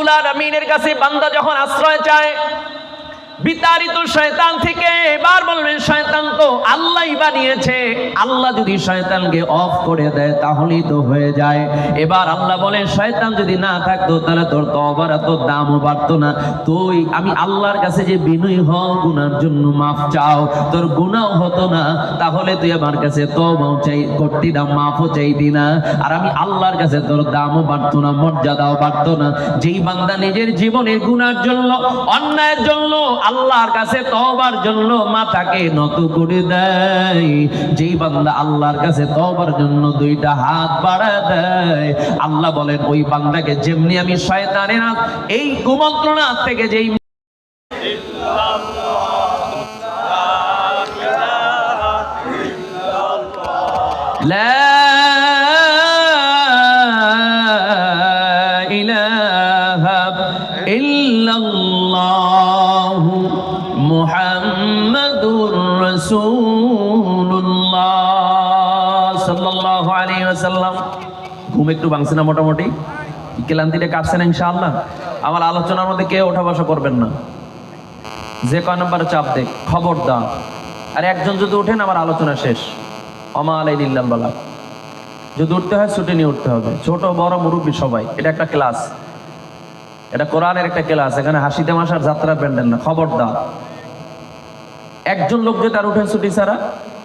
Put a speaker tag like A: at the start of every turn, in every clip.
A: রব্বুল আমিনের কাছে বান্দা যখন আশ্রয় চায় বিতাড়িত শয়তান থেকে এবার বলবেন, শয়তান তো আল্লাহই বানিয়েছে। আল্লাহ যদি শয়তানকে অফ করে দেয়, তাহলেই তো হয়ে যায়। এবার আল্লাহ বলেন, শয়তান যদি না থাকতো, তাহলে তোর তবার এত দামও বাড়তো না। তুই, আমি আল্লাহর কাছে যে বিনয় হ গুনার জন্য মাফ চাও। তোর গুনাও হতো না, তাহলে তুই আমার কাছে তবাও চাই করতি না মাফও চাইতি না। আর আমি আল্লাহর কাছে তোর দামও বাড়তো না, মর্যাদাও বাড়তো না। যেই বান্দা নিজের জীবনের গুনার জন্য, অন্যায়ের জন্য আল্লাহর কাছে তওবার জন্য মাথাকে নত করে দেয়। যেই বান্দা আল্লাহর কাছে তওবার জন্য দুইটা হাত বাড়ায় দেয়, আল্লাহ বলেন, ওই বান্দাকে যেমনি আমি শয়তানের এই কুমন্ত্রণা থেকে যেই لا একটু ভাঙছে না মোটামুটি। ক্লান্তিটা কাটছে না ইনশাআল্লাহ। আমার আলোচনার মধ্যে কেউ ওঠা বসা করবেন না। যে কয় নম্বরে চাপ দেখ খবর দাও আর একজন যদি ওঠেন, আমার আলোচনা শেষ। অমা আলাই বালা। যদি উঠতে হয়, ছুটে নিয়ে উঠতে হবে। ছোট, বড় মুরব্বী সবাই। এটা একটা ক্লাস। এটা কোরআনের একটা ক্লাস। এখানে হাসি তামাশার যাত্রা প্যান্ডেল না। খবর দাও একজন লোক যদি আর উঠে ছুটি ছাড়া,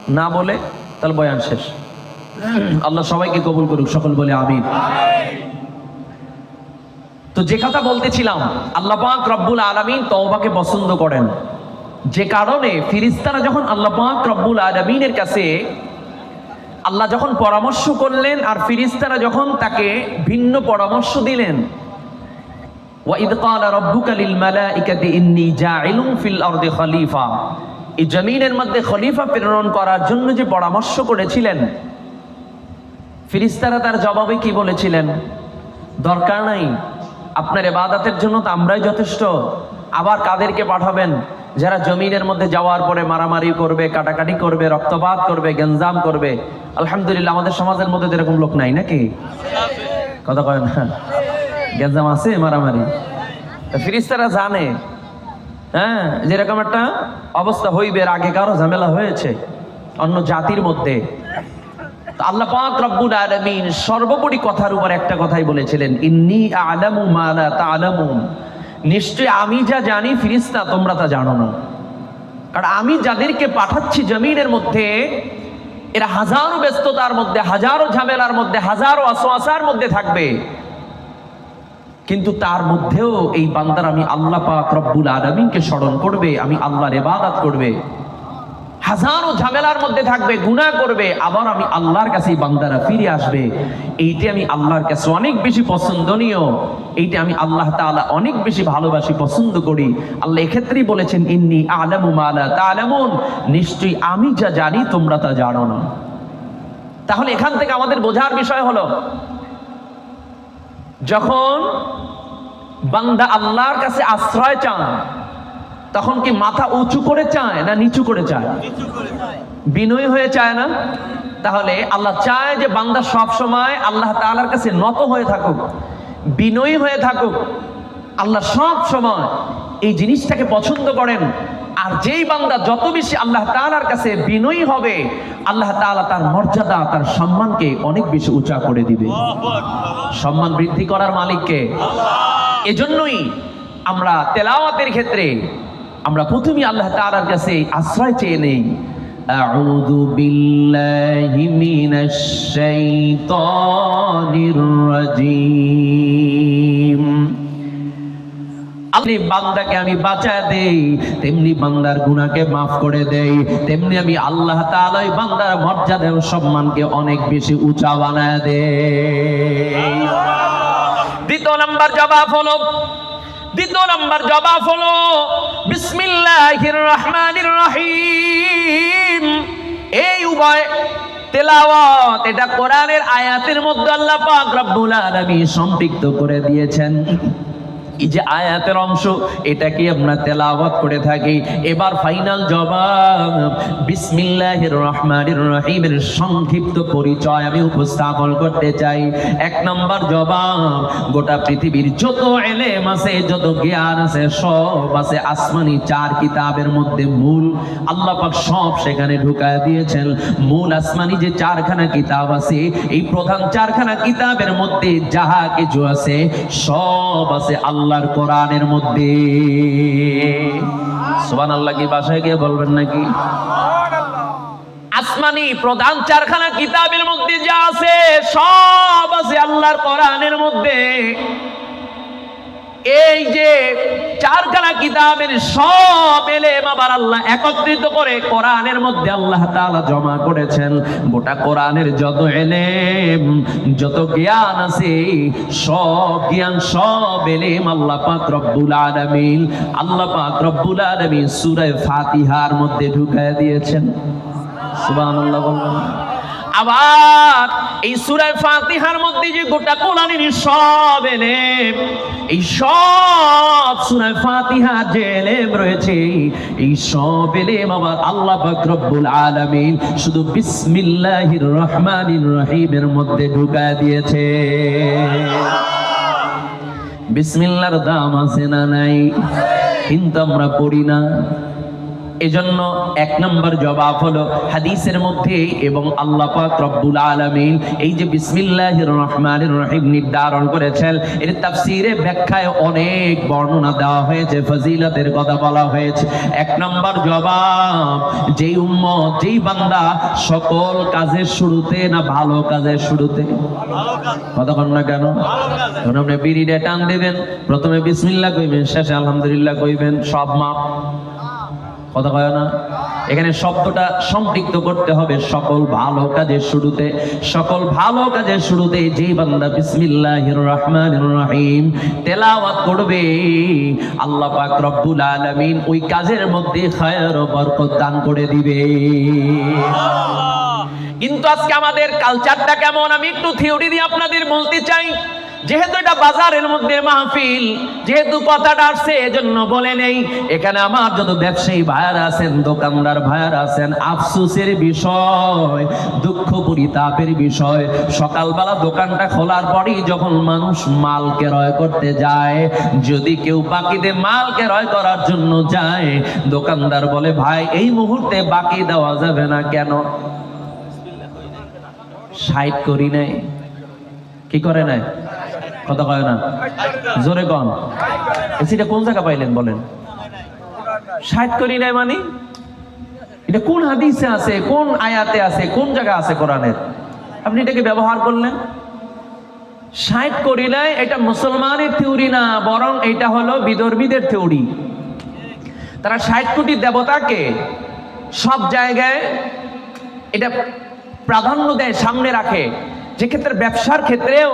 A: না বলে, তাহলে বয়ান শেষ। আল্লাহ সবাইকে কবুল করুক সকল বলে আমিন তো যে কথা বলতেছিলাম আল্লাহ পাক রব্বুল আলামিন তওবাকে পছন্দ করেন যে কারণে ফিরিস্তারা যখন আল্লাহ পাক রব্বুল আলামিনের কাছে আল্লাহ যখন পরামর্শ করলেন আর ফিরিস্তারা যখন তাকে ভিন্ন পরামর্শ দিলেন وَإِذْ قَالَ رَبُّكَ لِلْمَلَائِكَةِ إِنِّي جَاعِلٌ فِي الْأَرْضِ خَلِيفَةً এই জমিনের মধ্যে খলিফা প্রেরণ করার জন্য যে পরামর্শ করেছিলেন ফিরিস্তারা তার জবাবে কি বলেছিলেন? দরকার নাই। আপনার এবাদাতের জন্য তো আমরাই যথেষ্ট। আবার কাদেরকে পাঠাবেন? যারা জমিনের মধ্যে যাওয়ার পরে মারামারি করবে, কাটাকাটি করবে, রক্তপাত করবে গেঞ্জাম করবে। আলহামদুলিল্লাহ, আমাদের সমাজের মধ্যে এরকম লোক নাই নাকি? কথা কয় না। গেঞ্জাম আছে, মারামারি? ফিরিস্তারা জানে। হ্যাঁ যেরকম একটা অবস্থা হইবে আগে কারও ঝামেলা হয়েছে। অন্য জাতির মধ্যে। তো আল্লাহ পাক রব্বুল আলামিন সর্বোপরি কথার উপর একটা কথাই বলেছিলেন, ইন্নি আলামু মা লা তা'লামুন নিশ্চয় আমি যা জানি ফিরিস্তা, তোমরা তা জানো না। কারণ আমি যাদেরকে পাঠাচ্ছি জমিনের মধ্যে, এরা হাজারো ব্যস্ততার মধ্যে, হাজারো ঝামেলার মধ্যে, হাজারো আসোয়াসার মধ্যে থাকবে। কিন্তু তার মধ্যেও এই বান্দার আমি আল্লাহ পাক রব্বুল আলামিনকে স্মরণ করবে, আমি আল্লাহর ইবাদত করবে। হাজারো ঝামেলার মধ্যে থাকবে, গুনাহ করবে, আবার আমি আল্লাহর কাছে বান্দারা ফিরে আসবে। এইটা আমি আল্লাহর কাছে অনেক বেশি পছন্দনীয়, এইটা আমি আল্লাহ তাআলা অনেক বেশি ভালোবাসি, পছন্দ করি। আল্লাহ এক্ষেত্রেই বলেছেন, ইন্নি আলামু মালা তালামুন নিশ্চয়ই আমি যা জানি, তোমরা তা জানো না। তাহলে এখান থেকে আমাদের বোঝার বিষয় হলো, যখন বান্দা আল্লাহর কাছে আশ্রয় চান তখন কি মাথা উঁচু করে চায় না নিচু করে চায়? বিনয়ী হয়ে চায় না? তাহলে আল্লাহ চায় যে বান্দা সব সময় আল্লাহ তাআলার কাছে নত হয়ে থাকুক বিনয়ী হয়ে থাকুক। আল্লাহ সব সময় এই জিনিসটাকে পছন্দ করেন। আর যেই বান্দা যত বেশি আল্লাহ তাআলার কাছে বিনয়ী হবে আল্লাহ তাআলা তার মর্যাদা তার সম্মানকে অনেক বেশি উঁচা করে দিবে। সম্মান বৃদ্ধি করার মালিককে। এজন্যই আমরা তেলাওয়াতের ক্ষেত্রে আমরা প্রথমেই আল্লাহ তাআলার কাছে আশ্রয় চেয়ে নেই أعوذ بالله من الشيطان الرجيم আপনি বান্দাকে আমি বাঁচায় দেই তেমনি বান্দার গুনাহকে মাফ করে দেই তেমনি আমি আল্লাহ তাআলাই বান্দার মর্যাদা ও সম্মানকে অনেক বেশি উঁচা বানায় দেই দ্বিতীয় নাম্বার জবাব হলো দ্বিতীয় নম্বর জবাব হলো, বিসমিল্লাহির রহমানির রহিম। এই উভয় তেলাওয়াত, এটা কোরআনের আয়াতের মধ্যে আল্লাহ পাক রব্বুল আলামিন সম্পৃক্ত করে দিয়েছেন। এই যে আয়াতের অংশ, এটাকে আমরা তেলাওয়াত করে থাকি। এবার ফাইনাল জবাব বিসমিল্লাহির রহমানির রহিমের সংক্ষিপ্ত পরিচয় আমি উপস্থাপন করতে চাই। এক নাম্বার জবাব, গোটা পৃথিবীর যত এলেম আছে, যত জ্ঞান আছে, সব আছে আসমানি চার কিতাবের মধ্যে মূল। আল্লাহ পাক সব সেখানে ঢুকায় দিয়েছেন। মূল আসমানি যে চারখানা কিতাব আছে, এই প্রধান চারখানা কিতাবের মধ্যে যাহা কিছু আছে, সব আছে আল্লাহর কোরআনের মধ্যে। সোহান আল্লাহ কি বাসায় গিয়ে বলবেন নাকি? আসমানি প্রধান চারখানা কিতাবের মধ্যে যা আছে, সব আছে আল্লাহর কোরআনের মধ্যে। এই যে চারখানা কিতাবের সব এলেম আবার আল্লাহ একত্রিত করে কোরআনের মধ্যে আল্লাহ তাআলা জমা করেছেন। গোটা কোরআনের যত এলেম, যত জ্ঞান আছে, সব জ্ঞান, সব এলেম আল্লাহ পাক রব্বুল আলামিন, আল্লাহ পাক রব্বুল আলামিন সূরা ফাতিহার মধ্যে ঢুকায় দিয়েছেন। সুবহানাল্লাহ বলবেন আবার এই সূরায় ফাতিহার মধ্যে যে গোটা কোরআনের সব এলেম, এই সব সূরায় ফাতিহা যে রয়েছে, এই সব এলেম আবার আল্লাহ রব্বুল আলামিন শুধু বিসমিল্লাহির রহমানির রহিমের মধ্যে ঢুকায় দিয়েছে। বিসমিল্লার দাম আছে না নাই? কিন্তু আমরা পড়ি না। এজন্য এক নম্বর জবাব হলো হাদিসের মধ্যে এবং আল্লাহ পাক রব্বুল আলামিন এই যে বিসমিল্লাহির রহমানির রহিম নির্ধারণ করেছেন এর তাফসীরে ব্যাখ্যায় অনেক বর্ণনা দেওয়া হয়েছে ফজিলতের কথা বলা হয়েছে। এক নম্বর জবাব যেই উম্মত যেই বান্দা সকল কাজের শুরুতে না ভালো কাজের শুরুতে? কতক্ষণ না কেন? যখন আপনি বিড়িটা টান দেবেন প্রথমে বিসমিল্লাহ কইবেন শেষে আলহামদুলিল্লাহ কইবেন সব মাপ। কথা কয় না? এখানে শব্দটা সম্পৃক্ত করতে হবে সকল ভালো কাজের শুরুতে। সকল ভালো কাজের শুরুতে যে বান্দা বিসমিল্লাহির রহমানির রহিম তেলাওয়াত করবে। আল্লাহ পাক রব্বুল আলামিন ওই কাজের মধ্যে খায়ের বরকত দান করে দিবে। কিন্তু আজকে আমাদের কালচারটা কেমন? আমি একটু থিওরি দিয়ে আপনাদের বলতে চাই। যেহেতু এটা বাজারের মধ্যে মাহফিল, যেহেতু কথাটা আসছে, এজন্য বলে নেই। এখানে আমার যত ব্যবসায়ী ভাইয়ার আছেন, দোকানদার ভাইয়ার আছেন, আফসোসের বিষয়, দুঃখ পরিতাপের বিষয়। সকালবেলা দোকানটা খোলার পরেই যখন মানুষ মাল ক্রয় করতে যায়, যদি কেউ বাকিতে মাল ক্রয় করার জন্য যায়, দোকানদার বলে, ভাই, এই মুহূর্তে বাকি দেওয়া যাবে না কেন? সাইড করি নাই। কি করে নাই? কথা কয় না? জোরে কন। সেটা কোন জায়গা পাইলেন বলেন? সাইড করি নাই মানে? এটা কোন হাদিসে আছে, কোন আয়াতে আছে, কোন জায়গা আছে কোরআনের? আপনি এটাকে ব্যবহার করলেন? সাইড করি নাই, এটা মুসলমানের থিওরি না, বরং এটা হলো বিদর্মীদের থিওরি। তারা ষাট কোটি দেবতাকে সব জায়গায় এটা প্রাধান্য দেয়, সামনে রাখে। যে ক্ষেত্রে ব্যবসার ক্ষেত্রেও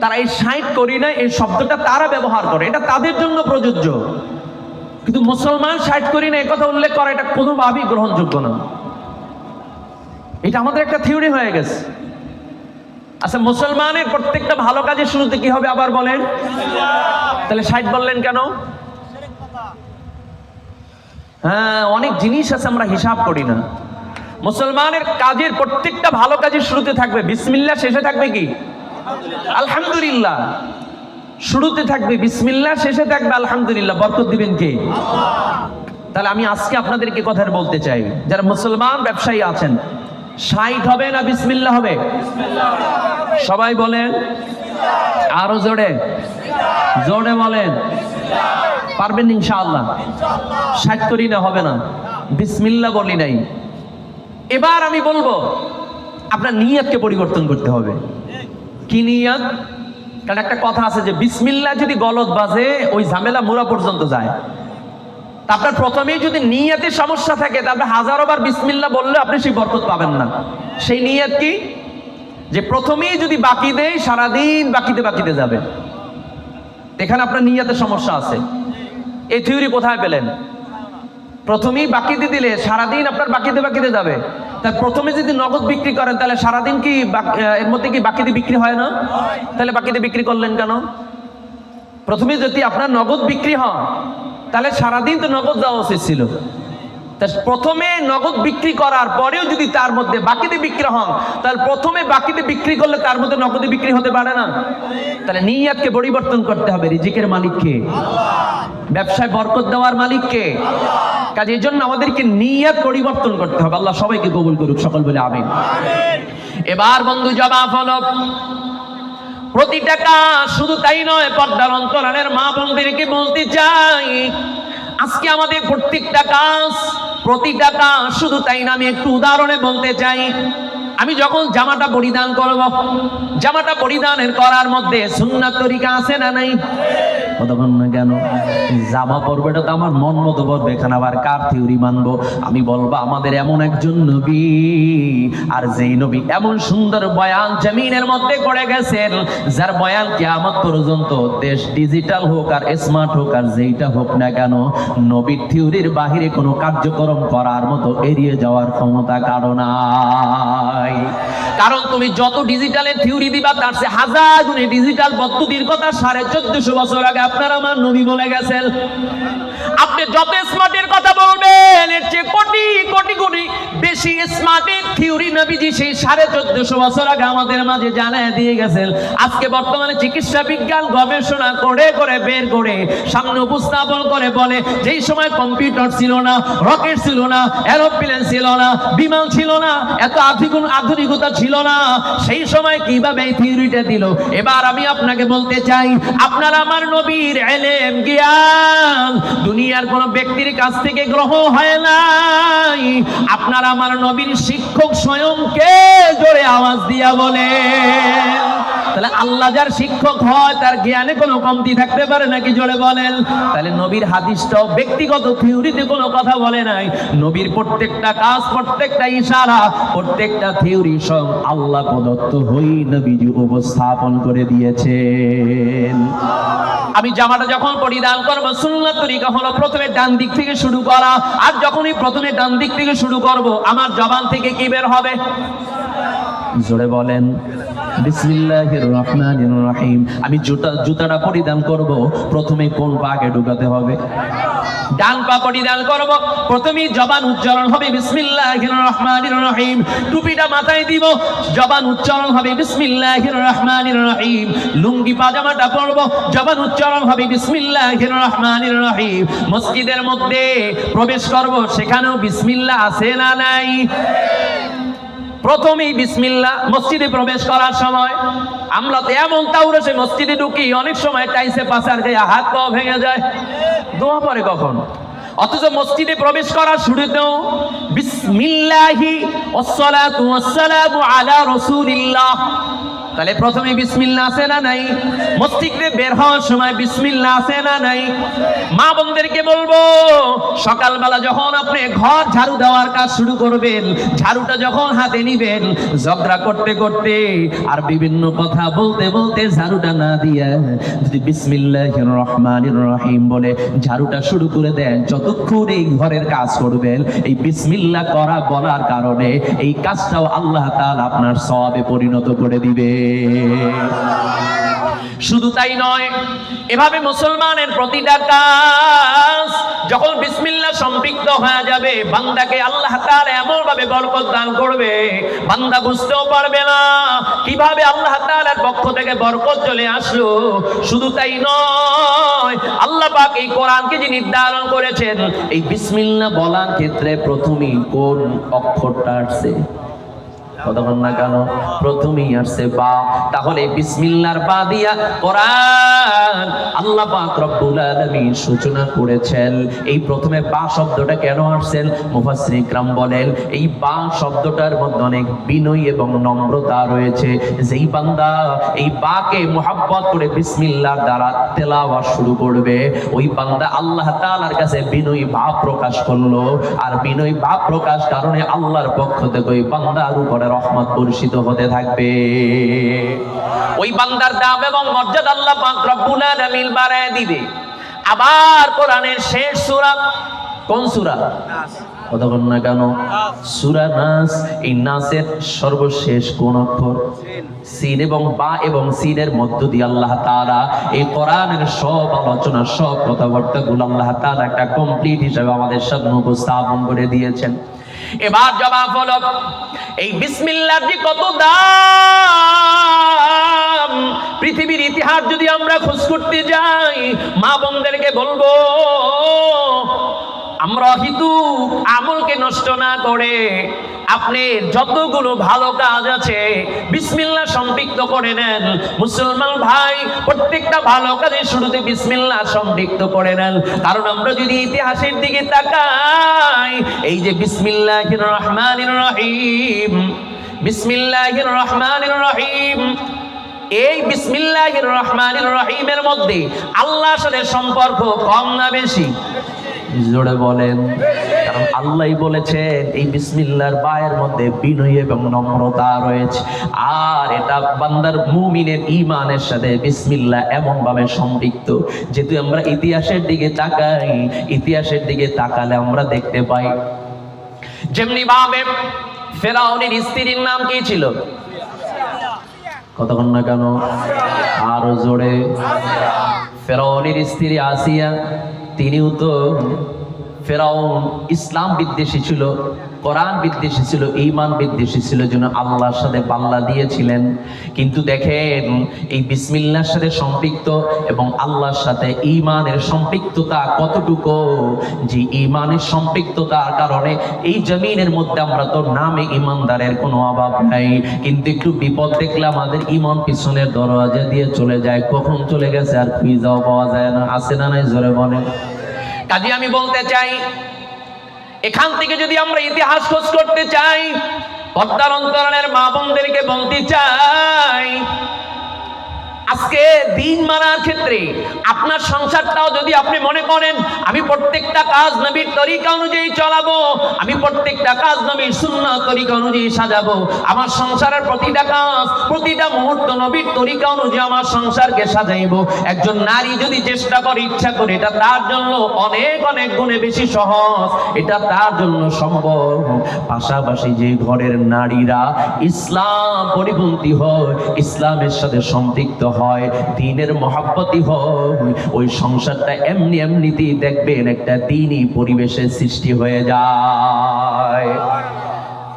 A: তারা এই ষাট করি না, এই শব্দটা তারা ব্যবহার করে। এটা তাদের জন্য প্রযোজ্য। কিন্তু মুসলমান ষাট করি না কথা উল্লেখ করা, এটা কোনোভাবেই গ্রহণযোগ্য না। এটা আমাদের একটা থিওরি হয়ে গেছে। আচ্ছা মুসলমানের প্রত্যেকটা ভালো কাজের শুরুতে কি হবে আবার বলেন? তাহলে ষাট বললেন কেন? হ্যাঁ অনেক জিনিস আছে, আমরা হিসাব করি না। মুসলমানের কাজের প্রত্যেকটা ভালো কাজের শুরুতে থাকবে। বিসমিল্লাহ শেষে থাকবে কি? আলহামদুলিল্লাহ। শুরুতে থাকবে বিসমিল্লাহ, শেষে থাকবে আলহামদুলিল্লাহ। বরকত দিবেন কে? তাহলে আমি আজকে আপনাদেরকে কথা বলতে চাই। যারা মুসলমান ব্যবসায়ী আছেন, ষাট হবে না বিসমিল্লাহ হবে? সবাই বলেন, আরও জোরে। জোরে বলেন। পারবেন ইনশাআল্লাহ? ষাট করি না, হবে না। বিসমিল্লাহ বলি নাই। এবার আমি বলব, আপনার নিয়তকে পরিবর্তন করতে হবে। কি নিয়ত? কারণ একটা কথা আছে যে বিসমিল্লাহ যদি গলত বাজে, ওই ঝামেলা মোরা পর্যন্ত যায়। আপনার প্রথমেই যদি নিয়তের সমস্যা থাকে তারপরে হাজারো বার বিসমিল্লাহ বললে আপনি সেই বরকত পাবেন না। সেই নিয়ত কি? যে প্রথমেই যদি বাকি দেয়, সারাদিন বাকিতে বাকিতে যাবে। এখানে আপনার নিয়তের সমস্যা আছে। এই থিওরি কোথায় পেলেন? প্রথমেই বাকিতে দিলে সারাদিন আপনার বাকিতে বাকিতে যাবে। তা প্রথমে যদি নগদ বিক্রি করেন, তাহলে সারাদিন কি এর মধ্যে কি বাকিতে বিক্রি হয় না? তাহলে বাকিতে বিক্রি করলেন কেন? প্রথমে যদি আপনার নগদ বিক্রি হয়, তাহলে সারাদিন তো নগদ দেওয়া উচিত ছিল। প্রথমে নগদ বিক্রি করার পরেও যদি তার মধ্যে বাকিতে বিক্রি হন, তাহলে প্রথমে বাকিতে বিক্রি করলে তার মধ্যে নগদে বিক্রি হতে পারে না। তাহলে নিয়াতকে পরিবর্তন করতে হবে রিজিকের মালিককে। ব্যবসায় বরকত দেওয়ার মালিককে। কাজে এই জন্য আমাদেরকে নিয়াত পরিবর্তন করতে হবে। আল্লাহ সবাইকে কবুল করুক, সকল বলে আমিন। এবার বন্ধু জবাব হলো, প্রতিটা কাজ শুধু তাই নয়, পর্দার অন্তরালের মা বোনদেরকে বলতে চাই আজকে আমাদের প্রত্যেকটা কাজ প্রতিটা কাজ শুধু তাই না আমি একটু উদাহরণে বলতে চাই। আমি যখন জামাটা পরিধান করব, জামাটা পরিধানের করার মধ্যে সুন্নাত তরিকা আছে না নাই? কতক্ষণ না কেন? জামা পরবে এটা তো আমার মন মতো পরবে, এখানে আবার কার থিওরি মানবো? আমি বলব, আমাদের এমন একজন নবী, আর যেই নবী এমন সুন্দর বয়ান জমিনের মধ্যে করে গেছেন, যার বয়ান কিয়ামত পর্যন্ত দেশ ডিজিটাল হোক আর স্মার্ট হোক আর যেইটা হোক না কেন, নবীর থিওরির বাহিরে কোনো কার্যক্রম করার মতো এড়িয়ে যাওয়ার ক্ষমতা কারণ নাই। কারণ তুমি যত ডিজিটালের থিওরি দিবা, তার সে হাজার গুণে ডিজিটাল পদ্ধতির কথা সাড়ে চোদ্দশো বছর আগে আপনার আমার নবী বলে গেছেন। আপনি যত স্মার্টের কথা বলবেন, এর চেয়ে কোটি কোটি কোটি বেশি স্মার্টের থিওরি নবীজি সেই সাড়ে চোদ্দশো বছর আগে আমাদের মাঝে জানায় দিয়ে গেছেন। আজকে বর্তমানে চিকিৎসা বিজ্ঞান গবেষণা করে করে বের করে সামনে উপস্থাপন করে বলে, যেই সময় কম্পিউটার ছিল না রকেট ছিল না এরোপ্লেন ছিল না, বিমান ছিল না, এত আধুনিক আধুনিকতা ছিল না, সেই সময় কীভাবে এই থিওরিটা দিল? এবার আমি আপনাকে বলতে চাই, আপনার আমার নবীর এলেম, জ্ঞান, দুনিয়ার কোন ব্যক্তির কাছ থেকে গ্রহ হয় নাই। আপনার আমার নবীন শিক্ষক স্বয়ংকে জোরে আওয়াজ দিয়া বলে তাহলে আল্লাহ যার শিক্ষক হয়, তার জ্ঞানে কোনো কমতি থাকতে পারে নাকি জোরে বলেন? তাহলে নবীর হাদিসটাও ব্যক্তিগত থিওরিতে কোনো কথা বলে নাই। নবীর প্রত্যেকটা কাজ, প্রত্যেকটা ইশারা, প্রত্যেকটা থিওরি সব আল্লাহ প্রদত্ত হই নবীজি উপস্থাপন করে দিয়েছেন। আমি জামাটা যখন পরিধান করব সুন্নাত তরিকা হলো প্রথমে ডান দিক থেকে শুরু করা, আর যখনই প্রথমে ডান দিক থেকে শুরু করব, আমার জবান থেকে কি বের হবে? জোরে বলেন, বিসমিল্লাহির রহমানির রহিম। আমি জুতা, জুতাটা পরিধান করব। প্রথমে কোন পাকে ঢুকাতে হবে? ডান পা পরিধান করব। প্রথমেই জবান উচ্চারণ হবে, বিসমিল্লাহির রহমানির রহিম। টুপিটা মাথায় দিব, জবান উচ্চারণ হবে, বিসমিল্লাহির রহমানির রহিম। লুঙ্গি, পাজামাটা পরব, জবান উচ্চারণ হবে, বিসমিল্লাহির রহমানির রহিম। মসজিদের মধ্যে প্রবেশ করব, সেখানেও বিসমিল্লাহ আছে না নাই? প্রথমেই বিসমিল্লা মসজিদে প্রবেশ করার সময় আমরা তো এমন তাউরে মসজিদে ঢুকি, অনেক সময় টাইসে পাশার গায়ে হাত পাও ভেঙে যায়। দোয়া পরে কখন? অথচ মসজিদে প্রবেশ করার শুরুতেও বিসমিল্লাহি ওয়াসসালাতু ওয়াসসালামু আলা রাসূলিল্লাহ। তাহলে প্রথমে বিসমিল্লাহ আছে না নাই? মসজিদে বের হওয়ার সময় বিসমিল্লাহ আছে না নাই? মা বোনদেরকে বলব, সকালবেলা যখন আপনি ঘর ঝাড়ু দেওয়ার কাজ শুরু করবেন, ঝাড়ুটা যখন হাতে নিবেন, ঝগড়া করতে করতে আর বিভিন্ন কথা বলতে বলতে ঝাড়ুটা না দিয়া যদি বিসমিল্লাহির রহমানির রহিম বলে ঝাড়ুটা শুরু করে দেন, যতক্ষণ এই ঘরের কাজ করবেন, এই বিসমিল্লাহ করা বলার কারণে এই কাজটাও আল্লাহ তাআলা আপনার সওয়াবে পরিণত করে দিবে শুধু তাই নয়, এভাবে মুসলমানের প্রতিটা কাজ যখন বিসমিল্লাহ সম্পৃক্ত হয়ে যাবে, বান্দাকে আল্লাহ তাআলা এমন ভাবে বরকত দান করবে, বান্দা বুঝতেও পারবে না কীভাবে আল্লাহ তাআলার পক্ষ থেকে বরকত চলে আসলো। শুধু তাই নয়, আল্লাহ পাক এই কোরআনকে যে নির্ধারণ করেছেন, এই বিসমিল্লাহ বলার ক্ষেত্রে প্রথমেই কোন অক্ষরটা আসছে? কতক্ষণ না কেন? প্রথমেই আসছে বা। তাহলে বিসমিল্লার বা দিয়া কোরআন আল্লাহ পাক রব্বুল আলামিন সূচনা করেছেন। এই প্রথমে বা শব্দটা কেন আসছেন? মুফাসসির বলেন, এই বা শব্দটার মধ্যে অনেক বিনয় এবং নম্রতা রয়েছে। যেই বান্দা এই বাকে মোহাব্বত করে বিসমিল্লাহর দ্বারা তেলাওয়াত শুরু করবে, ওই বান্দা আল্লাহ তাআলার কাছে বিনয়ী ভাব প্রকাশ করল। আর বিনয়ী ভাব প্রকাশ কারণে আল্লাহর পক্ষ থেকে ওই বান্দার উপরে রহমত বর্ষিত হতে থাকবে। ওই বান্দার দাম এবং মর্যাদা আল্লাহ পাক রব্বুল আলামিন বাড়ায় দিবে। আবার কোরআনের শেষ সূরা কোন সূরা? কতক্ষণ না কেন? সুরা নাস এই নাসের সর্বশেষ কোন অক্ষর? সিন। এবং বা এবং সিনের মধ্য দিয়ে আল্লাহ তাআলা এই কোরআনের সব আলোচনা সব কথাবার্তা গুলো আল্লাহ তাআলা একটা কমপ্লিট হিসেবে আমাদের সামনে উপস্থাপন করে দিয়েছেন। এবার জবাব হলো, এই বিসমিল্লার যে কত দাম? পৃথিবীর ইতিহাস যদি আমরা খোঁজ করতে যাই, মা বোনদেরকে বলব আমরা হিতু আমলকে নষ্ট না করে আপনি যতগুলো ভালো কাজ আছে, বিসমিল্লাহ সম্পৃক্ত করে নেন। মুসলমান ভাই, প্রত্যেকটা ভালো কাজের শুরুতে বিসমিল্লাহ সম্পৃক্ত করে নেন। কারণ আমরা যদি ইতিহাসের দিকে তাকাই, এই যে বিসমিল্লাহির রহমানির রহিম, বিসমিল্লাহির রহমানির রহিম, এই বিসমিল্লাহির রহমানির রহিমের মধ্যে আল্লাহর সাথে সম্পর্ক কম না বেশি। জোরে বলেন। কারণ আল্লাহই বলেছেন, এই বিসমিল্লাহর বায়ের মধ্যে বিনয় এবং নম্রতা রয়েছে। আর এটা বান্দার মুমিনের ইমানের সাথে বিসমিল্লাহ এমন ভাবে সম্পৃক্ত। যেহেতু আমরা ইতিহাসের দিকে তাকাই, ইতিহাসের দিকে তাকালে আমরা দেখতে পাই যেমনি ভাবে ফেরাউনের স্ত্রীর নাম কি ছিল? কতক্ষণ না কেন? আরও জোরে। ফেরাউনের স্ত্রী আসিয়া তিনিও তো ফেরাউন ইসলাম বিদ্বেষী ছিল, কোরআন বিদ্বেষী ছিল ইমান বিদ্বেষী ছিল জন্য আল্লাহর সাথে পাল্লা দিয়েছিলেন। কিন্তু দেখেন, এই বিসমিল্লার সাথে সম্পৃক্ত এবং আল্লাহর সাথে ইমানের সম্পৃক্ততা কতটুকু? যে ইমানের সম্পৃক্ততার কারণে এই জমিনের মধ্যে আমরা তো নামে ইমানদারের কোনো অভাব নাই। কিন্তু একটু বিপদ দেখলে আমাদের ইমান পিছনের দরওয়াজা দিয়ে চলে যায়। কখন চলে গেছে আর খুঁজাও পাওয়া যায় না। আছে না নাই জোরে বলেন? কাজে আমি বলতে চাই, এখান থেকে যদি আমরা ইতিহাস খোঁজ করতে চাই, পদ্মার অন্তরণের মা বোনদেরকে বলতে চাই আজকে দিন মানার ক্ষেত্রে আপনার সংসারটাও যদি আপনি মনে করেন, আমি প্রত্যেকটা কাজ নবীর তরিকা অনুযায়ী চালাবো, আমি প্রত্যেকটা কাজ নবীর শূন্য তরিকা অনুযায়ী সাজাবো, আমার সংসারের প্রতিটা কাজ, প্রতিটা মুহূর্ত নবীর তরিকা অনুযায়ী আমার সংসারকে সাজাইবো। একজন নারী যদি চেষ্টা করে, ইচ্ছা করে, এটা তার জন্য অনেক অনেক গুণে বেশি সহজ, এটা তার জন্য সম্ভব। পাশাপাশি যে ঘরের নারীরা ইসলাম পরিপন্থী হয়, ইসলামের সাথে সম্পৃক্ত হয় দিনের মহাব্বতী হয় ওই সংসারটা এমনি এমনিতেই দেখবেন একটা দিনই পরিবেশের সৃষ্টি হয়ে যায়।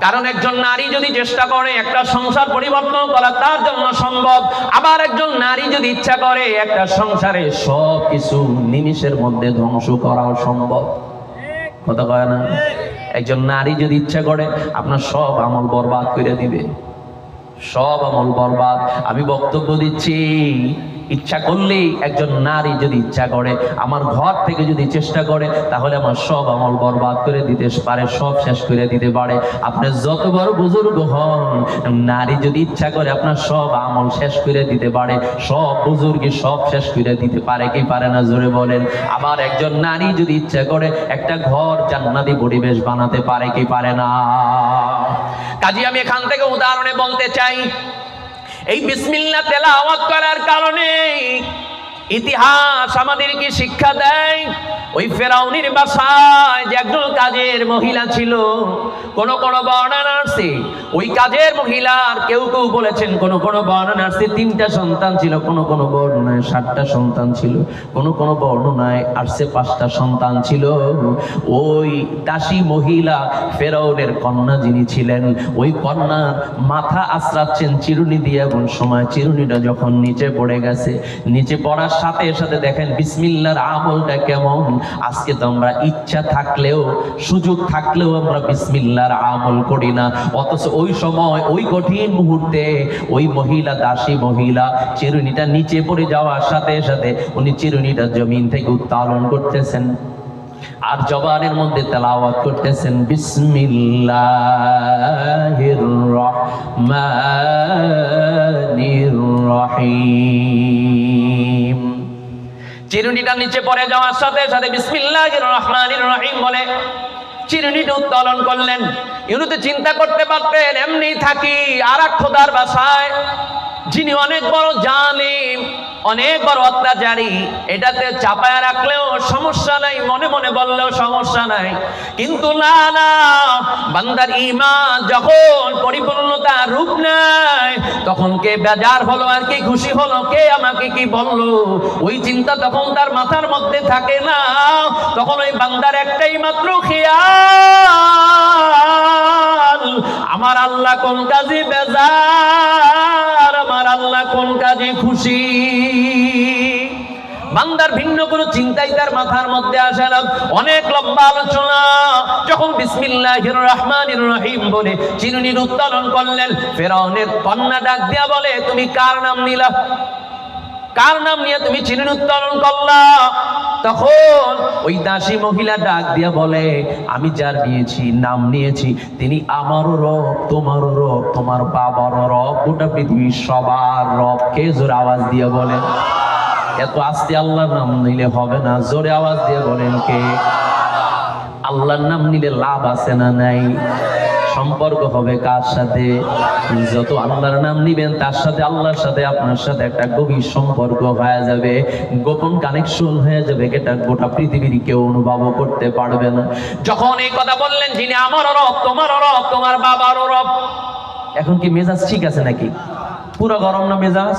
A: কারণ একজন নারী যদি চেষ্টা করে একটা সংসার পরিবর্তন করা, তার জন্য সম্ভব। আবার একজন নারী যদি ইচ্ছা করে একটা সংসারে সব কিছু নিমিষের মধ্যে ধ্বংস করাও সম্ভব। কথা কয় না? একজন নারী যদি ইচ্ছা করে, আপনার সব আমল বরবাদ করে দিবে। সব আমল বরবাদ। আমি বক্তব্য দিচ্ছি ইচ্ছা করলেই একজন নারী যদি ইচ্ছা করে, আমার ঘর থেকে যদি চেষ্টা করে, তাহলে আমার সব আমল বরবাদ করে দিতে পারে, সব শেষ করে দিতে পারে। আপনি যত বড় বুজুর্গ হন, নারী যদি ইচ্ছা করে, আপনার সব আমল শেষ করে দিতে পারে, সব বুজুর্গে সব শেষ করে দিতে পারে, কি পারে না? জোরে বলেন। আবার একজন নারী যদি ইচ্ছা করে, একটা ঘর জান্নাতি পরিবেশ বানাতে পারে, কি পারে না? কাজী আমি এখান থেকে উদাহরণে বলতে চাই এই বিসমিল্লা তেলা আওয়াজ করার কারণে ইতিহাস আমাদেরকে শিক্ষা দেয়। ওই ফেরাউনির বাসায় যে একজন কাজের মহিলা ছিল, কোন কোন বর্ণনা আসছে ওই কাজের মহিলার কেউ কেউ বলেছেন, কোন কোন বর্ণনা আসছে তিনটা সন্তান ছিল, কোন কোন বর্ণনায় সাতটা সন্তান ছিল, কোন কোন বর্ণনায় আসছে পাঁচটা সন্তান ছিল। ওই দাসী মহিলা ফেরাউনের কন্যা যিনি ছিলেন, ওই কন্যার মাথা আশ্রাচ্ছেন চিরুনি দিয়ে, এমন সময় চিরুনিটা যখন নিচে পড়ে গেছে, নিচে সাথে সাথে দেখেন, বিসমিল্লার আমলটা কেমন? আজকে তো আমরা ইচ্ছা থাকলেও, সুযোগ থাকলেও আমরা বিসমিল্লার আমল করি না। অথচ ওই সময়, ওই কঠিন মুহূর্তে ওই মহিলা, দাসী মহিলা চিরুনিটা নিচে পড়ে যাওয়ার সাথে সাথে উনি চিরুনিটা জমিন থেকে উত্তোলন করতেছেন। আর জবানের মধ্যে তেলাওয়াত করতেছেন, বিসমিল্লাহির রহমানির রহিম। চিরুনিটা নিচে পড়ে যাওয়ার সাথে সাথে বিসমিল্লাহির রহমানির রহিম বলে চিরুনিটা উত্তোলন করলেন। ইউনি তো চিন্তা করতে পারতেন, এমনি থাকি আর খোদার বাসায় যিনি অনেক বড় জালিম, অনেক বড় অত্যাচারী, এটাতে চাপায় রাখলেও সমস্যা নাই, মনে মনে বললেও সমস্যা নাই। কিন্তু না না, বান্দার ইমান যখন পরিপূর্ণতা রূপ নেয়, তখন কে বেজার হলো আর কি খুশি হলো, কে আমাকে কি বলল? ওই চিন্তা তখন তার মাথার মধ্যে থাকে না। তখন ওই বান্দার একটাই মাত্র খেয়াল, আমার আল্লাহ কোন কাজে বেজার আমার আল্লাহ কোন কাজে খুশি? বান্দার ভিন্ন কোনো চিন্তাই তার মাথার মধ্যে আসে না। অনেক লম্বা আলোচনা। যখন বিসমিল্লাহির রহমানির রহিম বলে চিরুনির উত্তোলন করলেন, ফেরাউনের কন্যা ডাক দিয়া বলে, তুমি কার নাম নিলা? কার নাম নিয়ে তুমি চিরুনি উত্তোলন করলা? তখন ওই দাসী মহিলা ডাক দিয়া বলে, আমি যার নিয়েছি, নাম নিয়েছি, তিনি আমারও রব, তোমারও রব, তোমার বাবারও রব, গোটা পৃথিবীর সবার রব কে জোর আওয়াজ দিয়ে বলেন। এত আস্তে আল্লাহর নাম নিলে হবে না, জোরে আওয়াজ দিয়ে বলেন কে? আল্লাহর নাম নিলে লাভ আছে না নাই? সম্পর্ক হবে কার সাথে? যত আল্লাহর নাম নিবেন, তার সাথে আল্লাহর সাথে আপনার সাথে একটা গভীর সম্পর্ক হয়ে যাবে। গোপন কানেকশন হয়ে যাবে এটা গোটা পৃথিবীর কেউ অনুভব করতে পারবে না। যখন এই কথা বললেন, যিনি আমার রব, তোমার রব, তোমার বাবারও রব। এখন কি মেজাজ ঠিক আছে নাকি? পুরো গরম না মেজাজ?